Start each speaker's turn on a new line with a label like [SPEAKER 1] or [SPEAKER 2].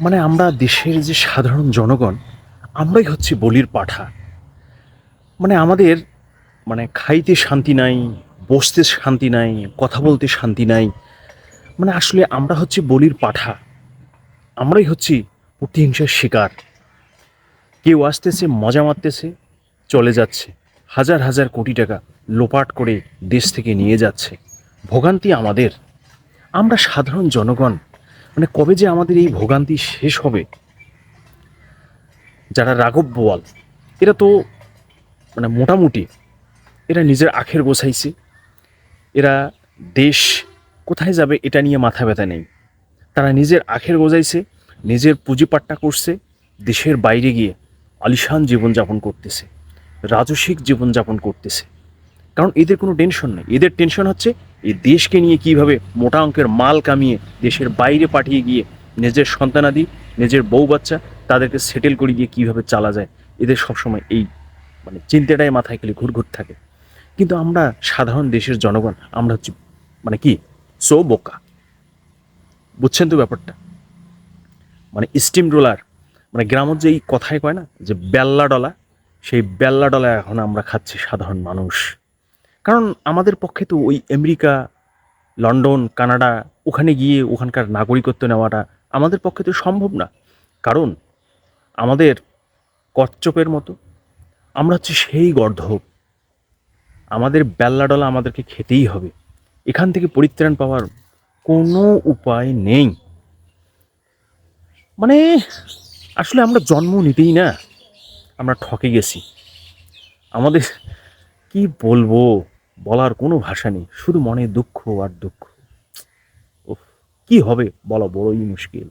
[SPEAKER 1] মানে আমরা দেশের যে সাধারণ জনগণ, আমরাই হচ্ছে বলির পাঠা। মানে আমাদের মানে খাইতে শান্তি নাই, বসতে শান্তি নাই, কথা বলতে শান্তি নাই মানে আসলে আমরা হচ্ছে বলির পাঠা। আমরাই হচ্ছি প্রতিহিংসার শিকার। কেউ আসতেছে, মজা মারতেছে, চলে যাচ্ছে। হাজার হাজার কোটি টাকা লোপাট করে দেশ থেকে নিয়ে যাচ্ছে। ভোগান্তি আমাদের। আমরা সাধারণ জনগণ মানে কবে যে আমাদের এই ভোগান্তি শেষ হবে? যারা রাঘব বোয়াল, এরা তো মানে মোটামুটি এরা নিজের আখের গোছাইছে। এরা দেশ কোথায় যাবে এটা নিয়ে মাথা ব্যথা নেই। তারা নিজের আখের গোজাইছে নিজের পুঁজিপাট্টা করছে, দেশের বাইরে গিয়ে আলিশান জীবনযাপন করতেছে, রাজসিক জীবনযাপন করতেছে। কারণ এদের কোনো টেনশন নেই। এদের টেনশন হচ্ছে এই দেশকে নিয়ে কীভাবে মোটা অঙ্কের মাল কামিয়ে দেশের বাইরে পাঠিয়ে গিয়ে নিজের সন্তানাদি, নিজের বউ বাচ্চা তাদেরকে সেটেল করে গিয়ে কীভাবে চালা যায়, এদের সবসময় এই মানে চিন্তাটাই মাথায় খালি ঘুরঘুর থাকে। কিন্তু আমরা সাধারণ দেশের জনগণ, আমরা হচ্ছি মানে কি? সো বোকা। বুঝছেন তো ব্যাপারটা? মানে স্টিম রোলার মানে গ্রামের যে এই কথাই কয় না, যে বেল্লা ডলা সেই বেল্লা ডলা এখন আমরা খাচ্ছি সাধারণ মানুষ। কারণ আমাদের পক্ষে তো ওই আমেরিকা, লন্ডন, কানাডা, ওখানে গিয়ে ওখানকার নাগরিকত্ব নেওয়াটা আমাদের পক্ষে তো সম্ভব না। কারণ আমাদের কচ্চপের মতো, আমরা হচ্ছে সেই গর্ধব। আমাদের বেল্লা ডলা আমাদেরকে খেতেই হবে। এখান থেকে পরিত্রাণ পাওয়ার কোনো উপায় নেই। মানে আসলে আমরা জন্ম নিতেই না, আমরা ঠকে গেছি। আমাদের কি বলব? বলার কোনো ভাষা নেই, শুধু মনে দুঃখ আর দুঃখ। কি হবে? বলা, বড়ই মুশকিল।